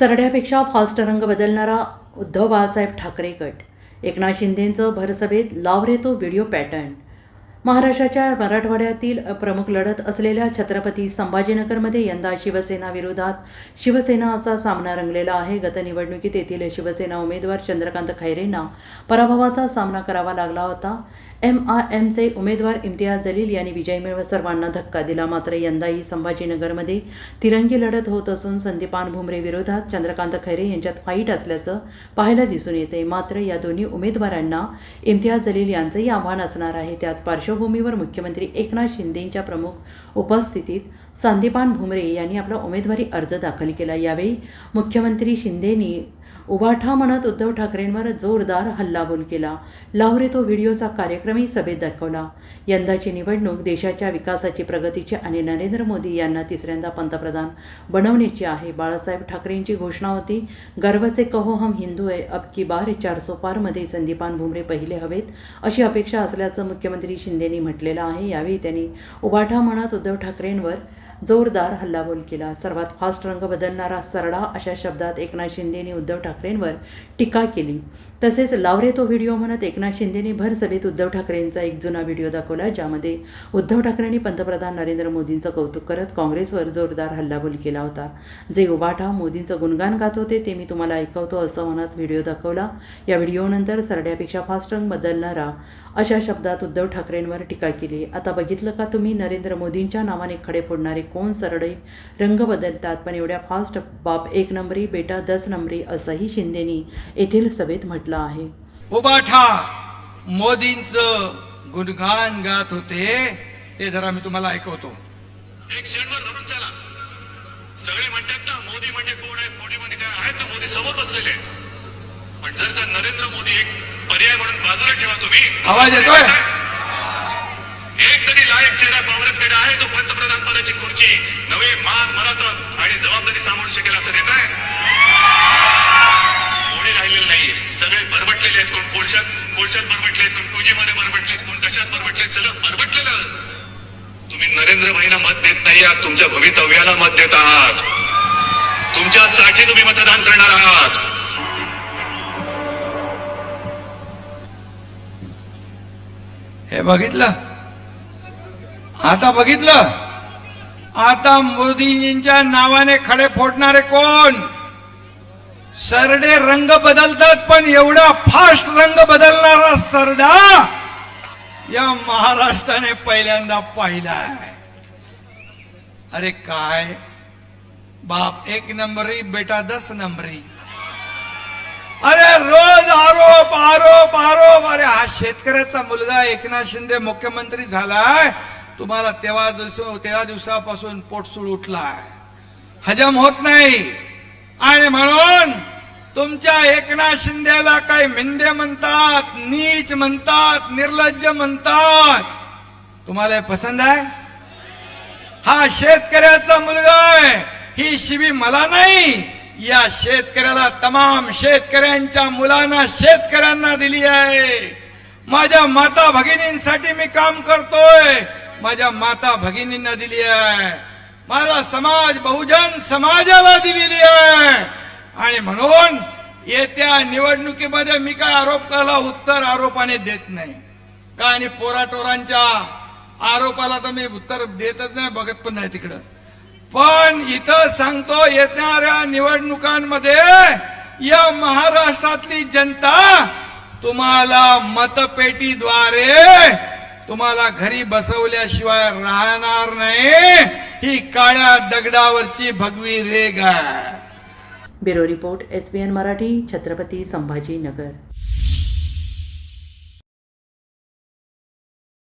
सरड्यापेक्षा fast रंग बदलणारा उद्धव बाळासाहेब ठाकरे गट. एकनाथ शिंदेंचं भरसभेत लाव रे तो व्हिडिओ पॅटर्न. महाराष्ट्राच्या मराठवाड्यातील प्रमुख लढत असलेल्या छत्रपती संभाजीनगरमध्ये यंदा शिवसेना विरोधात शिवसेना असा सामना रंगलेला आहे. गत निवडणुकीत येथील शिवसेना उमेदवार चंद्रकांत खैरेंना पराभवाचा सामना करावा लागला होता. एम आय एमचे उमेदवार इम्तियाज जलील यांनी विजय मिळवत सर्वांना धक्का दिला. मात्र यंदाही संभाजीनगरमध्ये तिरंगी लढत होत असून संदीपान भुमरे विरोधात चंद्रकांत खैरे यांच्यात फाईट असल्याचं पाहायला दिसून येते. मात्र या दोन्ही उमेदवारांना इम्तियाज जलील यांचंही आव्हान असणार आहे. त्याच पार्श्वभूमीवर मुख्यमंत्री एकनाथ शिंदेंच्या प्रमुख उपस्थितीत संदीपान भुमरे यांनी आपला उमेदवारी अर्ज दाखल केला. यावेळी मुख्यमंत्री शिंदेनी उभाठा म्हणत उद्धव ठाकरेंवर जोरदार हल्लाबोल केला. लावरे तो व्हिडिओचा कार्यक्रमही सभेत दाखवला. यंदाची निवडणूक देशाच्या विकासाची प्रगतीची आणि नरेंद्र मोदी यांना तिसऱ्यांदा पंतप्रधान बनवण्याची आहे. बाळासाहेब ठाकरेंची घोषणा होती गर्वचे कहो हम हिंदू आहे अब की बार चारसो पारमध्ये संदीपान भुमरे पहिले हवेत अशी अपेक्षा असल्याचं मुख्यमंत्री शिंदेनी म्हटलेलं आहे. यावेळी त्यांनी उभाठा म्हणत उद्धव ठाकरेंवर जोरदार हल्लाबोल केला. सर्वात फास्ट रंग बदलणारा सरडा अशा शब्दात एकनाथ शिंदेने उद्धव ठाकरेंवर टीका केली. तसेच लावरे तो व्हिडिओ म्हणत एकनाथ शिंदेने भर सभेत उद्धव ठाकरेंचा एक जुना व्हिडिओ दाखवला ज्यामध्ये उद्धव ठाकरेंनी पंतप्रधान नरेंद्र मोदींचं कौतुक करत काँग्रेसवर जोरदार हल्लाबोल केला होता. जे उभाठा मोदींचं गुणगान गात होते ते मी तुम्हाला ऐकवतो असं म्हणत व्हिडिओ दाखवला. या व्हिडिओनंतर सरड्यापेक्षा फास्ट रंग बदलणारा अशा शब्दात उद्धव ठाकरेंवर टीका केली. आता बघितलं का तुम्ही नरेंद्र मोदींच्या नावाने खडे फोडणारे कोण सरडे? रंग बदलतात पण एवढ्या फास्ट बाप एक नंबरी बेटा दस नंबरी असंही शिंदेनी येथील सभेत म्हटलं आहे. उबाठा मोदींचं गुणगान गात होते ते जरा मी तुम्हाला ऐकवतो. एक क्षणभर धरून चला. सगळे म्हणतात ना मोदी म्हणजे कोण आहेत मोदी म्हणजे काय आहेत ना मोदी समोर बसलेले आहेत. पण जर का नरेंद्र मोदी एक पर्याय म्हणून बाजूला ठेवा तुम्ही आवाज येतोय? एक तरी लायक चेहरा काँग्रेसकडे आहे जो पंतप्रधान पदाची खुर्ची नवे मान मरातब आणि जबाबदारी सांभाळू शकेल असं देत आहे नाही आहात तुमच्या भवितव्याला मत देत आहात तुमच्यासाठी तुम्ही मतदान करणार आहात. हे बघितलं? आता बघितलं? आता मोदीजींच्या नावाने खडे फोडणारे कोण? सरडे रंग बदलतात पण एवढा फास्ट रंग बदलणारा सरडा या महाराष्ट्राने पहिल्यांदा पाहिलाय. अरे काय? बाप एक नंबरी बेटा दस नंबरी. अरे रोज आरोप आरोप आरोप. अरे हा शेतकऱ्याचा मुलगा एकनाथ शिंदे मुख्यमंत्री झालाय. तुम्हाला तेव्हा दिवस तेव्हा दिवसापासून पोटसूळ उठलाय. हजम होत नाही. आणि म्हणून तुमच्या एकनाथ शिंदेला काही मिंदे म्हणतात नीच म्हणतात निर्लज्ज म्हणतात. तुम्हाला पसंद आहे? हा शेतकऱ्याचा मुलगा आहे. ही शिवी मला नाही. या शेतकऱ्याला तमाम शेतकऱ्यांच्या मुलांना शेतकऱ्यांना दिली आहे. माझ्या माता भगिनींसाठी मी काम करतोय. माझ्या माता भगिनींना दिली आहे. माझा समाज बहुजन समाजाला दिलेली आहे. आणि म्हणून येत्या निवडणुकीमध्ये मी काय आरोप करायला उत्तर आरोपाने देत नाही. का आणि पोराटोरांच्या आरोपाला तर मी उत्तर देतच नाही बघत पण नाही तिकडं. पण इथं सांगतो येणाऱ्या निवडणुकांमध्ये या महाराष्ट्रातली जनता तुम्हाला मतपेटीद्वारे तुम्हाला घरी बसवल्याशिवाय राहणार नाही. ही काळ्या दगडावरची भगवी रेग आहे bureau report S N Marathi Chhatrapati Sambhajinagar.